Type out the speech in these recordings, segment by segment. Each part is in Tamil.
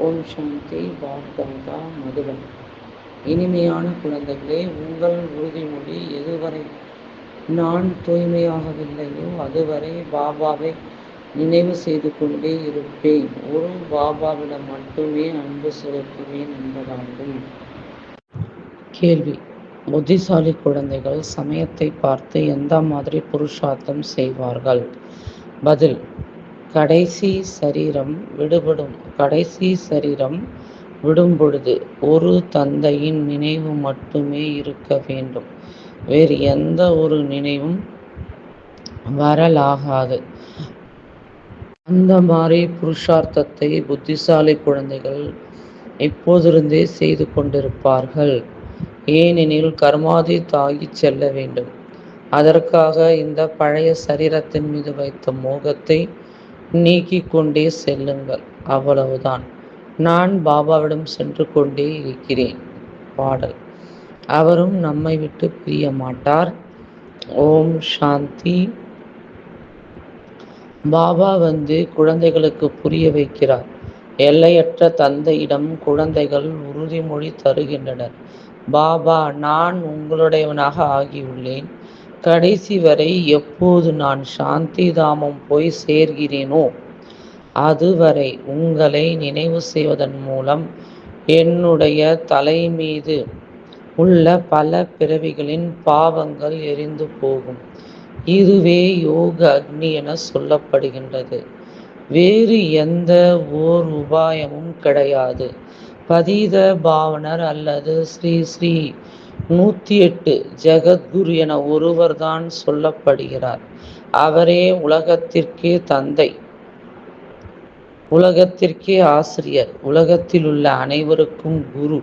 ஓம் சாந்தி வாக்தாதா மதுவன் இனிமையான குழந்தைகளே உங்கள் உறுதிமொழி எதுவரை? நான் தூய்மையாகவில்லையோ அதுவரை பாபாவை நினைவு செய்து கொண்டே இருப்பேன். ஒரு பாபாவிடம் மட்டுமே அன்பு செலுத்துவேன் என்பதாகும். கேள்வி. புத்திசாலி குழந்தைகள் சமயத்தை பார்த்து எந்த மாதிரி புருஷார்த்தம் செய்வார்கள்? பதில். கடைசி சரீரம் விடுபடும். கடைசி சரீரம் விடும் பொழுது ஒரு தந்தையின் நினைவு மட்டுமே இருக்க வேண்டும். வேறு எந்த ஒரு நினைவும் வரலாகாது. அந்த மாதிரி புருஷார்த்தத்தை புத்திசாலி குழந்தைகள் இப்போதிருந்தே செய்து கொண்டிருப்பார்கள். ஏனெனில் கர்மாதி தாகி செல்ல வேண்டும். அதற்காக இந்த பழைய சரீரத்தின் மீது வைத்த மோகத்தை நீக்கிக் கொண்டே செல்லுங்கள். அவ்வளவுதான். நான் பாபாவிடம் சென்று கொண்டே இருக்கிறேன். பாடல். அவரும் நம்மை விட்டு பிரிய மாட்டார். ஓம் சாந்தி. பாபா வந்து குழந்தைகளுக்கு புரிய வைக்கிறார். எல்லையற்ற தந்தையிடம் குழந்தைகள் உறுதிமொழி தருகின்றனர். பாபா நான் உங்களுடையவனாக ஆகியுள்ளேன். கடைசி வரை எப்போது நான் சாந்தி தாமம் போய் சேர்கிறேனோ அதுவரை உங்களை நினைவு செய்வதன் மூலம் என்னுடைய தலை மீது உள்ள பல பிறவிகளின் பாவங்கள் எரிந்து போகும். இதுவே யோக அக்னி என சொல்லப்படுகின்றது. வேறு எந்த ஓர் உபாயமும் கிடையாது. பதீத பாவனர் அல்லது ஸ்ரீ ஸ்ரீ நூத்தி எட்டு ஜெகத்குரு என ஒருவர்தான் சொல்லப்படுகிறார். அவரே உலகத்திற்கே தந்தை. உலகத்திற்கே ஆசிரியர். உலகத்தில் உள்ள அனைவருக்கும் குரு.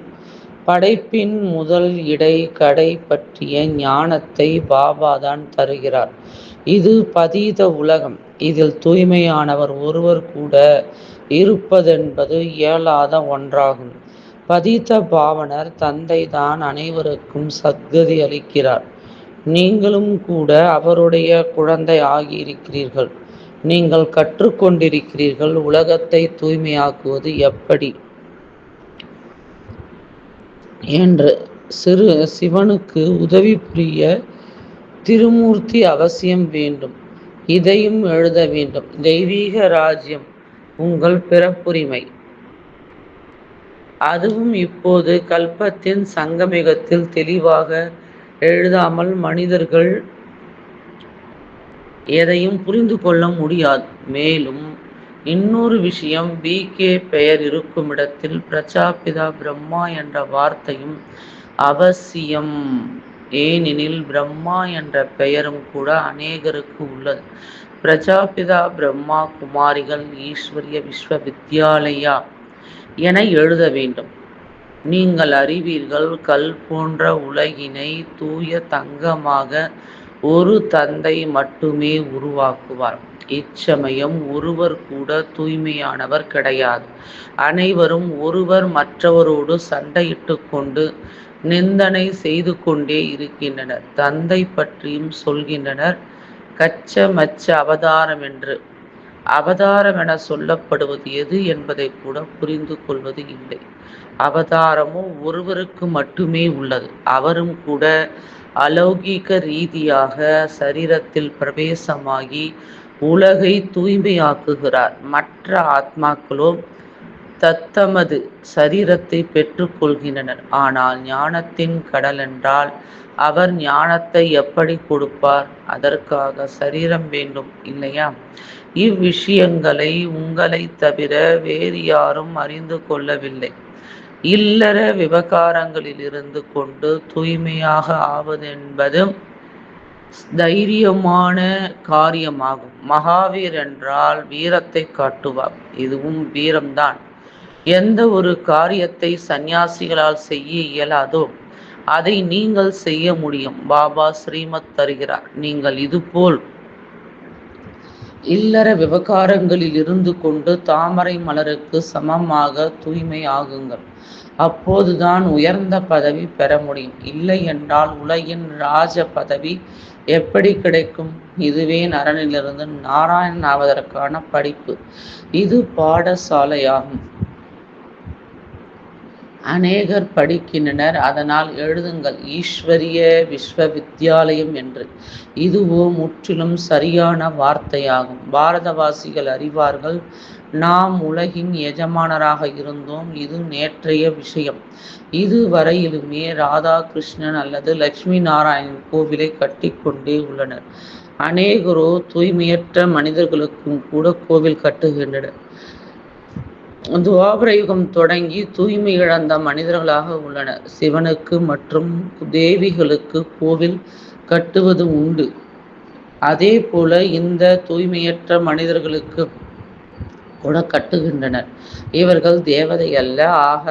படைப்பின் முதல் இடை கடை பற்றிய ஞானத்தை பாபாதான் தருகிறார். இது பதீத உலகம். இதில் தூய்மையானவர் ஒருவர் கூட இருப்பதென்பது இயலாத ஒன்றாகும். பதித்த பாவனர் தந்தை தான் அனைவருக்கும் சத்கதி அளிக்கிறார். நீங்களும் கூட அவருடைய குழந்தை ஆகியிருக்கிறீர்கள். நீங்கள் கற்றுக்கொண்டிருக்கிறீர்கள் உலகத்தை தூய்மையாக்குவது எப்படி? என்று சிறு சிவனுக்கு உதவி புரிய திருமூர்த்தி அவசியம் வேண்டும். இதையும் எழுத வேண்டும். தெய்வீக ராஜ்யம் உங்கள் பிறப்புரிமை. அதுவும் இப்போது கல்பத்தின் சங்கமிகத்தில் தெளிவாக எழுதாமல் மனிதர்கள் எதையும் புரிந்து கொள்ள முடியாது. மேலும் இன்னொரு விஷயம் பி. கே. பெயர் இருக்கும் இடத்தில் பிரஜாபிதா பிரம்மா என்ற வார்த்தையும் அவசியம். ஏனெனில் பிரம்மா என்ற பெயரும் கூட அநேகருக்கு உள்ளது. பிரஜாபிதா பிரம்மா குமாரிகள் ஈஸ்வரிய விஸ்வவித்யாலயா என எழுத வேண்டும். நீங்கள் அறிவீர்கள் கல் போன்ற உலகினை தூய தங்கமாக ஒரு தந்தை மட்டுமே உருவாக்குவார். இச்சமயம் ஒருவர் கூட தூய்மையானவர் கிடையாது. அனைவரும் ஒருவர் மற்றவரோடு சண்டையிட்டு கொண்டு நிந்தனை செய்து கொண்டே இருக்கின்றனர். தந்தை பற்றியும் சொல்கின்றனர். கச்ச மச்ச அவதாரம் என்று. அவதாரம் என சொல்லப்படுவது எது என்பதை கூட புரிந்து கொள்வது இல்லை. அவதாரமும் ஒருவருக்கு மட்டுமே உள்ளது. அவரும் கூட அலௌகீக ரீதியாக சரீரத்தில் பிரவேசமாகி உலகை தூய்மையாக்குகிறார். மற்ற ஆத்மாக்களோ தத்தமது சரீரத்தை பெற்றுக்கொள்கின்றனர். ஆனால் ஞானத்தின் கடல் என்றால் அவர் ஞானத்தை எப்படி கொடுப்பார்? அதற்காக சரீரம் வேண்டும் இல்லையா? இவ்விஷயங்களை உங்களை தவிர வேறு யாரும் அறிந்து கொள்ளவில்லை. இல்லற விவகாரங்களில் இருந்து கொண்டு தூய்மையாக ஆவது என்பது தைரியமான காரியமாகும். மகாவீர் என்றால் வீரத்தை காட்டுவார். இதுவும் வீரம்தான். எந்த ஒரு காரியத்தை சந்நியாசிகளால் செய்ய இயலாதோ அதை நீங்கள் செய்ய முடியும். பாபா ஸ்ரீமத் தருகிறார். நீங்கள் இதுபோல் இல்லற விவகாரங்களில் இருந்து கொண்டு தாமரை மலருக்கு சமமாக தூய்மை ஆகுங்கள் அப்போதுதான் உயர்ந்த பதவி பெற முடியும். இல்லை என்றால் உலகின் ராஜ பதவி எப்படி கிடைக்கும்? இதுவே நரனிலிருந்து நாராயணன் ஆவதற்கான படிப்பு. இது பாடசாலையாகும். அநேகர் படிக்கின்றனர். அதனால் எழுதுங்கள். ஈஸ்வரிய விஸ்வவித்யாலயம் என்று. இதுவோ முற்றிலும் சரியான வார்த்தையாகும். பாரதவாசிகள் அறிவார்கள். நாம் உலகின் எஜமானராக இருந்தோம். இது நேற்றைய விஷயம். இதுவரையிலுமே ராதாகிருஷ்ணன் அல்லது லட்சுமி நாராயணன் கோவிலை கட்டிக்கொண்டே உள்ளனர். அநேகரோ தூய்மையற்ற மனிதர்களுக்கும் கூட கோவில் கட்டுகின்றனர். துவாபரயுகம் தொடங்கி தூய்மை இழந்த மனிதர்களாக உள்ளனர். சிவனுக்கு மற்றும் தேவிகளுக்கு கோவில் கட்டுவது உண்டு. அதே போல இந்த தூய்மையற்ற மனிதர்களுக்கு கூட கட்டுகின்றனர். இவர்கள் தேவதை அல்ல. ஆக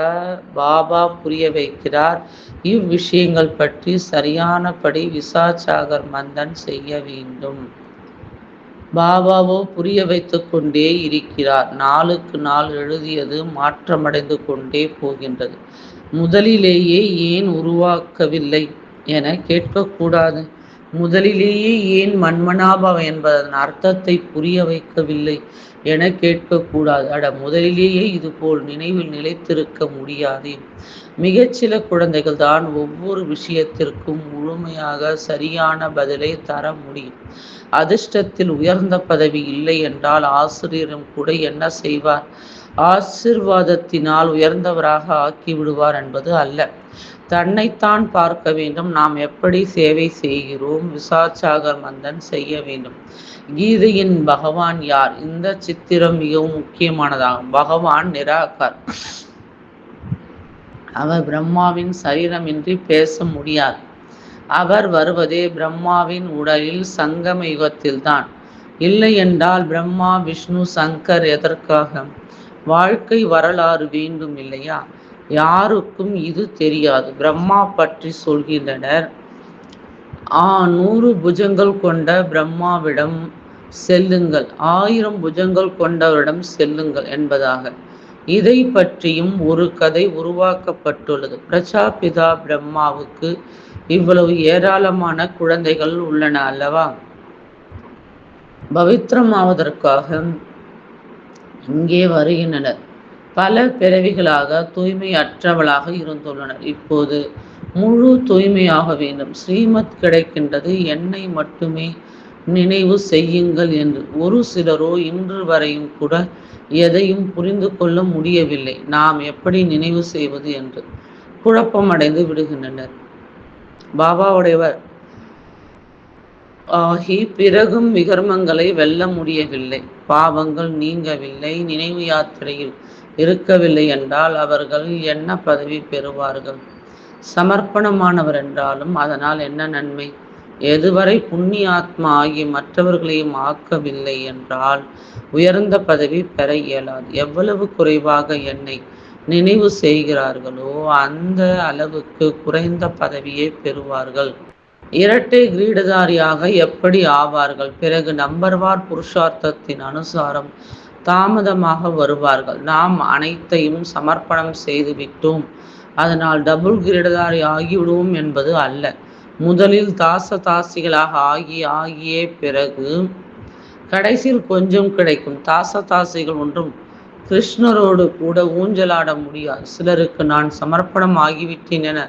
பாபா புரிய வைக்கிறார். இவ்விஷயங்கள் பற்றி சரியானபடி விசாசாகர் மந்தன் செய்ய வேண்டும். பாபாவோ புரிய வைத்து கொண்டே இருக்கிறார். நாளுக்கு நாள் எழுதியது மாற்றமடைந்து கொண்டே போகின்றது. முதலிலேயே ஏன் உருவாக்கவில்லை என கேட்கக்கூடாது முதலிலேயே ஏன் மண்மனாபம் என்பதன் அர்த்தத்தை புரிய வைக்கவில்லை என கேட்கக்கூடாது அட முதலிலேயே இதுபோல் நினைவில் நிலைத்திருக்க முடியாது. மிகச்சில குழந்தைகள் தான் ஒவ்வொரு விஷயத்திற்கும் முழுமையாக சரியான பதிலை தர முடியும். அதிர்ஷ்டத்தில் உயர்ந்த பதவி இல்லை என்றால் ஆசிரியரும் கூட என்ன செய்வார்? ஆசிர்வாதத்தினால் உயர்ந்தவராக ஆக்கி விடுவார் என்பது அல்ல. தன்னைத்தான் பார்க்க வேண்டும். நாம் எப்படி சேவை செய்கிறோம்? விசாச்சாகர் மந்தன் செய்ய வேண்டும். கீதையின் பகவான் யார்? இந்த சித்திரம் மிகவும் முக்கியமானதாகும். பகவான் நிராகர். அவர் பிரம்மாவின் சரீரமின்றி பேச முடியாது அவர் வருவதே பிரம்மாவின் உடலில் சங்கம யுகத்தில்தான். இல்லை என்றால் பிரம்மா விஷ்ணு சங்கர் எதற்காக? வாழ்க்கை வரலாறு வேண்டும் இல்லையா யாருக்கும் இது தெரியாது. பிரம்மா பற்றி சொல்கின்றனர். ஆ நூறு புஜங்கள் கொண்ட பிரம்மாவிடம் செல்லுங்கள். ஆயிரம் புஜங்கள் கொண்டவரிடம் செல்லுங்கள் என்பதாக. இதை பற்றியும் ஒரு கதை உருவாக்கப்பட்டுள்ளது. பிரஜாபிதா பிரம்மாவுக்கு இவ்வளவு ஏராளமான குழந்தைகள் உள்ளன அல்லவா? பவித்திரமாவதற்காக இங்கே வருகின்றனர். பல பிறவிகளாக தூய்மையற்றவளாக இருந்துள்ளனர். இப்போது முழு தூய்மையாக வேண்டும். ஸ்ரீமத் கிடைக்கின்றது. என்னை மட்டுமே நினைவு செய்யுங்கள் என்று. ஒரு சிலரோ இன்று வரையும் கூட எதையும் புரிந்து கொள்ள முடியவில்லை. நாம் எப்படி நினைவு செய்வது என்று குழப்பம் அடைந்து விடுகின்றனர். பாபாவுடையவர் ஆகி பிறகும் விகர்மங்களை வெல்ல முடியவில்லை. பாவங்கள் நீங்கவில்லை. நினைவு யாத்திரையில் இருக்கவில்லை என்றால் அவர்கள் என்ன பதவி பெறுவார்கள்? சமர்ப்பணமானவர் என்றாலும் அதனால் என்ன நன்மை? எதுவரை புண்ணிய ஆத்மா ஆகி மற்றவர்களையும் ஆக்கவில்லை என்றால் உயர்ந்த பதவி பெற இயலாது. எவ்வளவு குறைவாக என்னை நினைவு செய்கிறார்களோ அந்த அளவுக்கு குறைந்த பதவியை பெறுவார்கள். இரட்டை கிரீடதாரியாக எப்படி ஆவார்கள்? பிறகு நம்பர்வார் புருஷார்த்தத்தின் அனுசாரம் தாமதமாக வருவார்கள். நாம் அனைத்தையும் சமர்ப்பணம் செய்து விட்டோம் அதனால் டபுள் கிரீடதாரி ஆகிவிடுவோம் என்பது அல்ல. முதலில் தாச தாசிகளாக ஆகி ஆகிய பிறகு கடைசியில் கொஞ்சம் கிடைக்கும். தாச தாசிகள் ஒன்றும் கிருஷ்ணரோடு கூட ஊஞ்சலாட முடியாது. சிலருக்கு நான் சமர்ப்பணம் ஆகிவிட்டேன் என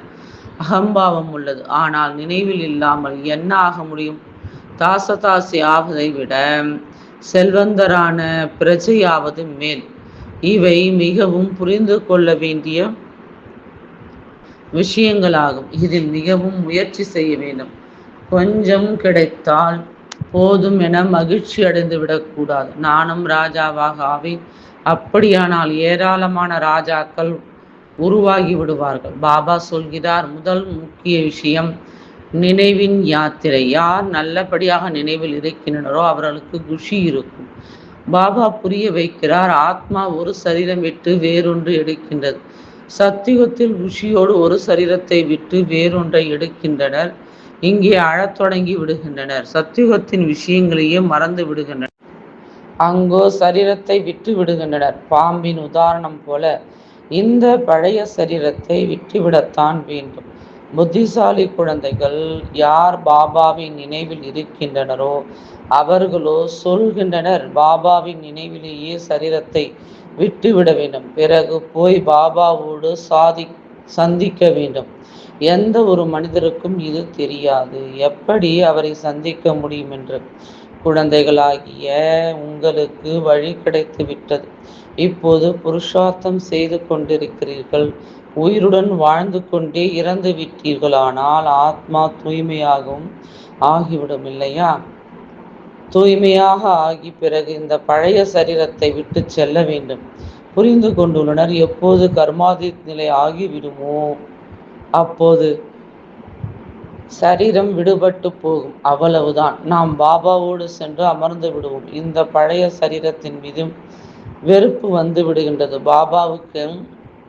அகம்பாவம் உள்ளது. ஆனால் நினைவில் இல்லாமல் என்ன ஆக முடியும்? தாசதாசி ஆவதை விட செல்வந்தரான பிரஜையாவது மேல். இவை மிகவும் புரிந்து கொள்ள வேண்டிய விஷயங்களாகும். இதில் மிகவும் முயற்சி செய்ய வேண்டும். கொஞ்சம் கிடைத்தால் போதும் என மகிழ்ச்சி அடைந்து விடக்கூடாது. நானும் ராஜாவாக ஆவேன். அப்படியானால் ஏராளமான ராஜாக்கள் உருவாகி விடுவார்கள். பாபா சொல்கிறார் முதல் முக்கிய விஷயம் நினைவின் யாத்திரை. யார் நல்லபடியாக நினைவில் இருக்கின்றனரோ அவர்களுக்கு குஷி இருக்கும். பாபா புரிய வைக்கிறார் ஆத்மா ஒரு சரீரம் விட்டு வேறொன்று எடுக்கின்றது. சத்தியுகத்தில் ருஷியோடு ஒரு சரீரத்தை விட்டு வேறொன்றை எடுக்கின்றனர். இங்கே அழத் தொடங்கி விடுகின்றனர். சத்தியுகத்தின் விஷயங்களையே மறந்து விடுகின்றனர். அங்கோ சரீரத்தை விட்டு விடுகின்றனர். பாம்பின் உதாரணம் போல இந்த பழைய சரீரத்தை விட்டுவிடத்தான் வேண்டும். புத்திசாலி குழந்தைகள் யார் பாபாவின் நினைவில் இருக்கின்றனரோ அவர்களோ சொல்கின்றனர் பாபாவின் நினைவிலேயே சரீரத்தை விட்டுவிட வேண்டும். பிறகு போய் பாபாவோடு சாதி சந்திக்க வேண்டும். எந்த ஒரு மனிதருக்கும் இது தெரியாது. எப்படி அவரை சந்திக்க முடியும் என்று? குழந்தைகளாகிய உங்களுக்கு வழி கிடைத்து விட்டது. இப்போது புருஷார்த்தம் செய்து கொண்டிருக்கிறீர்கள். உயிருடன் வாழ்ந்து கொண்டே இறந்து விட்டீர்களானால் ஆத்மா தூய்மையாகவும் ஆகிவிடும் இல்லையா? தூய்மையாக ஆகி பிறகு இந்த பழைய சரீரத்தை விட்டு செல்ல வேண்டும். புரிந்து கொண்டுள்ளனர் எப்போது கர்மாதி நிலை ஆகிவிடுமோ அப்போது சரீரம் விடுபட்டு போகும். அவ்வளவுதான். நாம் பாபாவோடு சென்று அமர்ந்து விடுவோம். இந்த பழைய சரீரத்தின் மீது வெறுப்பு வந்து விடுகின்றது. பாபாவுக்கு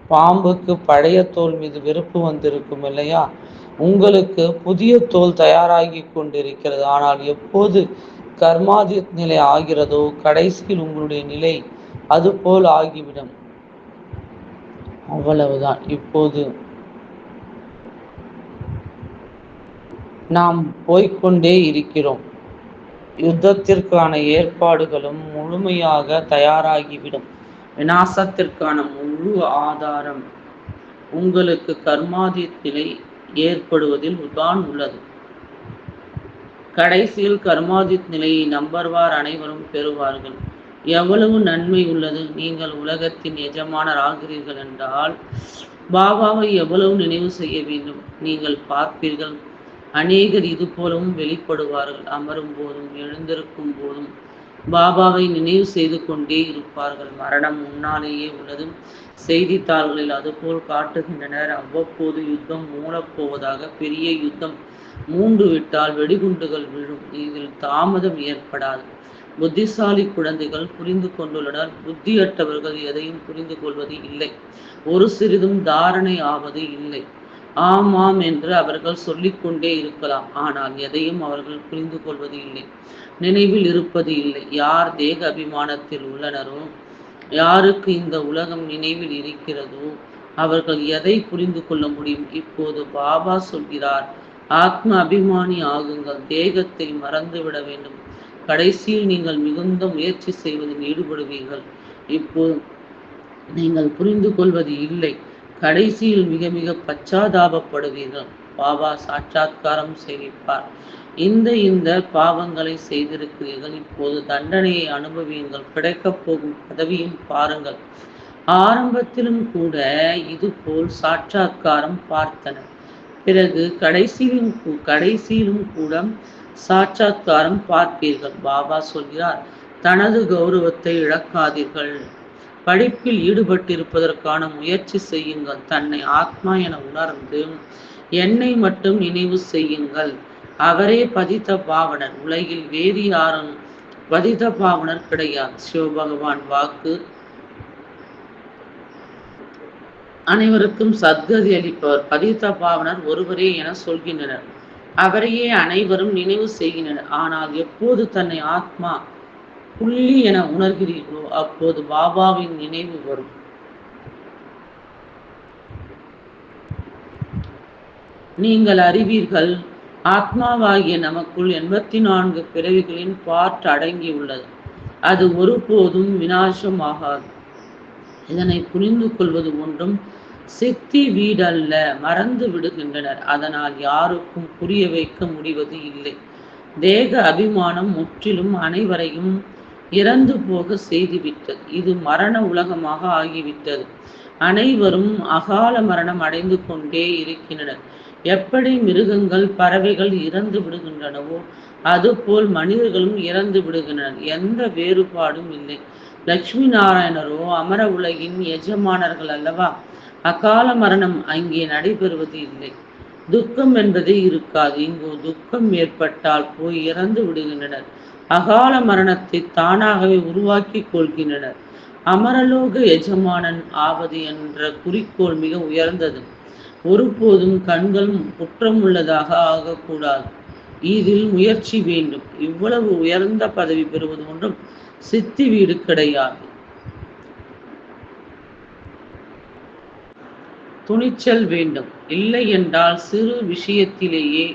பாம்புக்கு பழைய தோல் மீது வெறுப்பு வந்திருக்கும் இல்லையா? உங்களுக்கு புதிய தோல் தயாராகி கொண்டிருக்கிறது. ஆனால் எப்போது கர்மாதி நிலை ஆகிறதோ கடைசியில் உங்களுடைய நிலை அதுபோல் ஆகிவிடும். அவ்வளவுதான். இப்போது நாம் போய்கொண்டே இருக்கிறோம். யுத்தத்திற்கான ஏற்பாடுகளும் முழுமையாக தயாராகிவிடும். விநாசத்திற்கான முழு ஆதாரம் உங்களுக்கு கர்மாதியத்திலே ஏற்படுவதில் தான் உள்ளது. கடைசியில் கர்மாதித் நிலையை நம்பர்வார் அனைவரும் பெறுவார்கள். எவ்வளவு நன்மை உள்ளது. நீங்கள் உலகத்தின் எஜமானர் ஆகிறீர்கள் என்றால் பாபாவை எவ்வளவு நினைவு செய்ய வேண்டும்? நீங்கள் பார்ப்பீர்கள். அநேகர் இது போலவும் வெளிப்படுவார்கள். அமரும் போதும் எழுந்திருக்கும் போதும் பாபாவை நினைவு செய்து கொண்டே இருப்பார்கள். மரணம் முன்னாலேயே உள்ளது. செய்தித்தாள்களில் அதுபோல் காட்டுகின்றனர். அவ்வப்போது யுத்தம் மூடப்போவதாக பெரிய யுத்தம் மூன்று விட்டால் வெடிகுண்டுகள் விழும். இதில் தாமதம் ஏற்படாது. புத்திசாலி குழந்தைகள் புரிந்து கொண்டுள்ளனர். புத்தியற்றவர்கள் எதையும் புரிந்து கொள்வது இல்லை. ஒரு சிறிதும் தாரணை ஆவது இல்லை. ஆமாம் என்று அவர்கள் சொல்லிக்கொண்டே இருக்கலாம். ஆனால் எதையும் அவர்கள் புரிந்து கொள்வது இல்லை. நினைவில் இருப்பது இல்லை. யார் தேக அபிமானத்தில் உள்ளனரோ யாருக்கு இந்த உலகம் நினைவில் இருக்கிறதோ அவர்கள் எதை புரிந்து கொள்ள முடியும்? இப்போது பாபா சொல்கிறார் ஆத்ம அபிமானி ஆகுங்கள். தேகத்தை மறந்துவிட வேண்டும். கடைசியில் நீங்கள் மிகுந்த முயற்சி செய்வதில் ஈடுபடுவீர்கள். இப்போது நீங்கள் புரிந்து கொள்வது இல்லை. கடைசியில் மிக மிக பச்சாதாபப்படுவீர்கள். பாபா சாட்சாத்காரம் செய்விப்பார் இந்த இந்த பாவங்களை செய்திருக்கிறீர்கள். இப்போது தண்டனையை அனுபவியுங்கள். கிடைக்கப் போகும் பதவியும் பாருங்கள். ஆரம்பத்திலும் கூட இது போல் சாட்சாத்காரம் பார்த்தனர். பிறகு கடைசியிலும் கடைசியிலும் கூட சாட்சாத்காரம் பார்ப்பீர்கள். பாபா சொல்கிறார் தனது கௌரவத்தை இழக்காதீர்கள். படிப்பில் ஈடுபட்டிருப்பதற்கான முயற்சி செய்யுங்கள். தன்னை ஆத்மா என உணர்ந்து என்னை மட்டும் நினைவு செய்யுங்கள். அவரே பதித்த பாவனர். உலகில் வேறு யாரும் பதித பாவனர் கிடையாது. சிவபகவான் வாக்கு அனைவருக்கும் சத்கதி அளிப்பவர். பதித்த பாவனர் ஒருவரே என சொல்கின்றனர். அவரையே அனைவரும் நினைவு செய்கின்றனர். ஆனால் எப்போது தன்னை ஆத்மா புள்ளி என உணர்கிறீர்களோ அப்போது பாபாவின் நினைவு வரும். நீங்கள் அறிவீர்கள் ஆத்மாவாகிய நமக்குள் எண்பத்தி நான்கு பிறவிகளின் பாற்று அடங்கியுள்ளது. அது ஒருபோதும் வினாசமாகாது இதனை புரிந்து கொள்வது ஒன்றும் சித்தி வீடல்ல மறந்து விடுகின்றனர். அதனால் யாருக்கும் புரிய வைக்க முடிவது இல்லை. தேக அபிமானம் முற்றிலும் அனைவரையும் இறந்து போக செய்துவிட்டது. இது மரண உலகமாக ஆகிவிட்டது. அனைவரும் அகால மரணம் அடைந்து கொண்டே இருக்கின்றனர். எப்படி மிருகங்கள் பறவைகள் இறந்து விடுகின்றனவோ அதுபோல் மனிதர்களும் இறந்து விடுகின்றனர். எந்த வேறுபாடும் இல்லை. லட்சுமி நாராயணரோ அமர உலகின் எஜமானர்கள் அல்லவா? அகால மரணம் அங்கே நடைபெறுவது இல்லை. துக்கம் என்பதே இருக்காது. இங்கு துக்கம் ஏற்பட்டால் போய் இறந்து விடுகின்றனர். அகால மரணத்தை தானாகவே உருவாக்கி கொள்கின்றனர். அமரலோக எஜமானன் ஆவது என்ற குறிக்கோள் மிக உயர்ந்தது. ஒருபோதும் கண்கள் குற்றமுள்ளதாக ஆகக்கூடாது. இதில் முயற்சி வேண்டும். இவ்வளவு உயர்ந்த பதவி பெறுவது ஒன்றும் சித்தி வீடு கிடையாது. துணிச்சல் வேண்டும். இல்லை என்றால் சிறு விஷயத்திலேயே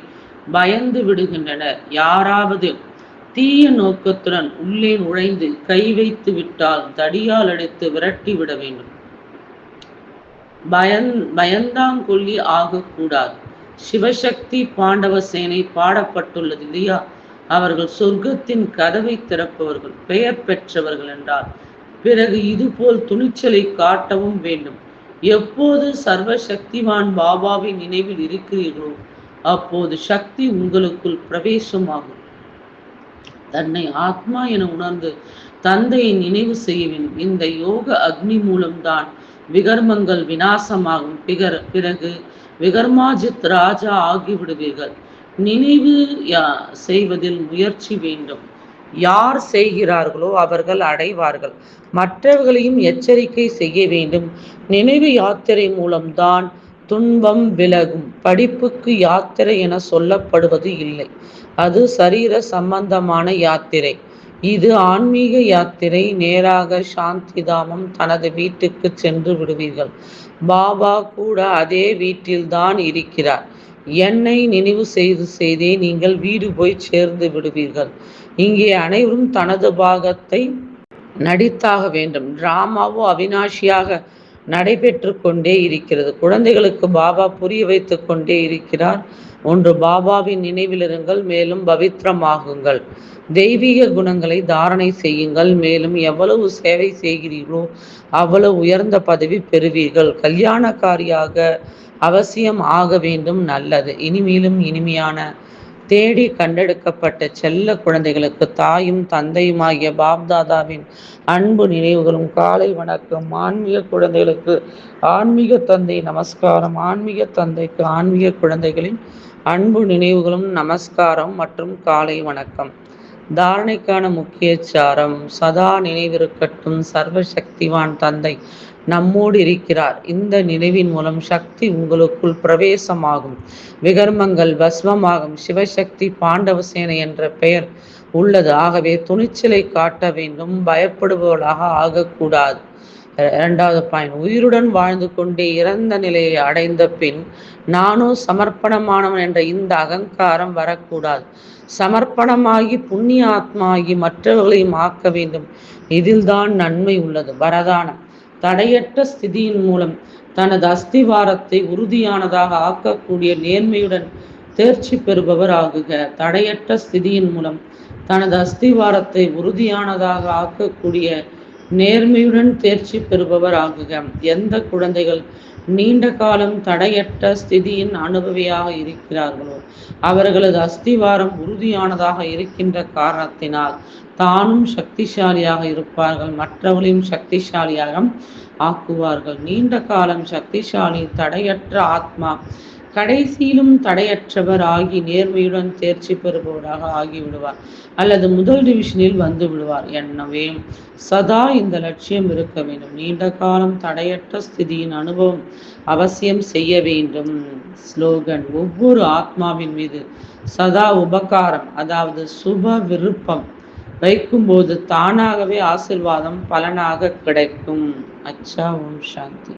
பயந்து விடுகின்றனர். யாராவது தீய நோக்கத்துடன் உள்ளே நுழைந்து கை வைத்து விட்டால் தடியால் அடித்து விரட்டி விட வேண்டும். பயன் பயந்தாங்கொல்லி ஆகக்கூடாது. சிவசக்தி பாண்டவ சேனை பாடப்பட்டுள்ளது இல்லையா? அவர்கள் சொர்க்கத்தின் கதவை திறப்பவர்கள் பெயர் பெற்றவர்கள் என்றால் பிறகு இதுபோல் துணிச்சலை காட்டவும் வேண்டும். எப்போது சர்வ சக்திவான் பாபாவின் நினைவில் இருக்கிறீர்களோ அப்போது சக்தி உங்களுக்குள் பிரவேசமாகும். தன்னை ஆத்மா என உணர்ந்து தந்தையை நினைவு செய்ய இந்த யோக அக்னி மூலம்தான் விகர்மங்கள் வினாசமாகும் பிகர் பிறகு விகர்மாஜித் ராஜா ஆகிவிடுவீர்கள். நினைவு செய்வதில் முயற்சி வேண்டும். யார் செய்கிறார்களோ அவர்கள் அடைவார்கள். மற்றவர்களையும் எச்சரிக்கை செய்ய வேண்டும். நினைவு யாத்திரை மூலம்தான் துன்பம் விலகும். படிப்புக்கு யாத்திரை என சொல்லப்படுவது இல்லை. அது சரீர சம்பந்தமான யாத்திரை. இது ஆன்மீக யாத்திரை. நேராக சாந்திதாமம் தனது வீட்டுக்கு சென்று விடுவீர்கள். பாபா கூட அதே வீட்டில்தான் இருக்கிறார். என்னை நினைவு செய்து செய்தே நீங்கள் வீடு போய் சேர்ந்து விடுவீர்கள். இங்கே அனைவரும் தனது பாகத்தை நடித்தாக வேண்டும். டிராமாவோ அவினாஷியாக நடைபெற்று கொண்டே இருக்கிறது. குழந்தைகளுக்கு பாபா புரிய வைத்து கொண்டே இருக்கிறார். ஒன்று பாபாவின் நினைவிலிருங்கள் மேலும் பவித்திரமாகுங்கள். தெய்வீக குணங்களை தாரணை செய்யுங்கள் மேலும் எவ்வளவு சேவை செய்கிறீர்களோ அவ்வளவு உயர்ந்த பதவி பெறுவீர்கள். கல்யாணக்காரியாக அவசியம் ஆக வேண்டும் நல்லது. இனிமேலும் இனிமையான தேடி கண்டெடுக்கப்பட்ட செல்ல குழந்தைகளுக்கு தாயும் தந்தையுமாகிய பாப்தாதாவின் அன்பு நினைவுகளும் காலை வணக்கம். ஆன்மீக குழந்தைகளுக்கு ஆன்மீக தந்தை நமஸ்காரம். ஆன்மீக தந்தைக்கு ஆன்மீக குழந்தைகளின் அன்பு நினைவுகளும் நமஸ்காரம் மற்றும் காலை வணக்கம். தாரணைக்கான முக்கிய சாரம் சதா நினைவிருக்கட்டும் சர்வசக்திவான் தந்தை நம்மோடு இருக்கிறார். இந்த நினைவின் மூலம் சக்தி உங்களுக்குள் பிரவேசமாகும். விகர்மங்கள் பஸ்வமாகும் சிவசக்தி பாண்டவசேனை என்ற பெயர் உள்ளது. ஆகவே துணிச்சலை காட்ட வேண்டும். பயப்படுபவர்களாக ஆகக்கூடாது. இரண்டாவது பாயிண்ட். உயிருடன் வாழ்ந்து கொண்டே இறந்த நிலையை அடைந்த பின் நானும் சமர்ப்பணமானவன் என்ற இந்த அகங்காரம் வரக்கூடாது. சமர்ப்பணமாகி புண்ணிய ஆத்மாகி மற்றவர்களையும் ஆக்க வேண்டும். இதில்தான் நன்மை உள்ளது. வரதானம். தடையற்ற ஸ்திதியின் மூலம் தனது அஸ்திவாரத்தை உறுதியானதாக ஆக்கக்கூடிய நேர்மையுடன் தேர்ச்சி பெறுபவர் ஆகுக. தடையற்ற ஸ்திதியின் மூலம் தனது அஸ்திவாரத்தை உறுதியானதாக ஆக்கக்கூடிய நேர்மையுடன் தேர்ச்சி பெறுபவர் ஆகுக. எந்த குழந்தைகள் நீண்ட காலம் தடையற்ற ஸ்திதியின் அனுபவியாக இருக்கிறார்களோ அவர்களது அஸ்திவாரம் உறுதியானதாக இருக்கின்ற காரணத்தினால் தானும் சக்திசாலியாக இருப்பார்கள். மற்றவர்களையும் சக்திசாலியாக ஆக்குவார்கள். நீண்ட காலம் சக்திசாலி தடையற்ற ஆத்மா கடைசியிலும் தடையற்றவர் ஆகி நேர்மையுடன் தேர்ச்சி பெறுபவராக ஆகிவிடுவார். அல்லது முதல் டிவிஷனில் வந்து விடுவார். எனவே சதா இந்த லட்சியம் இருக்க வேண்டும். நீண்ட காலம் தடையற்ற ஸ்திதியின் அனுபவம் அவசியம் செய்ய வேண்டும். ஸ்லோகன் ஒவ்வொரு ஆத்மாவின் மீது சதா உபகாரம் அதாவது சுப விருப்பம் வைக்கும்போது தானாகவே ஆசிர்வாதம் பலனாக கிடைக்கும். அச்சா ஓம் சாந்தி.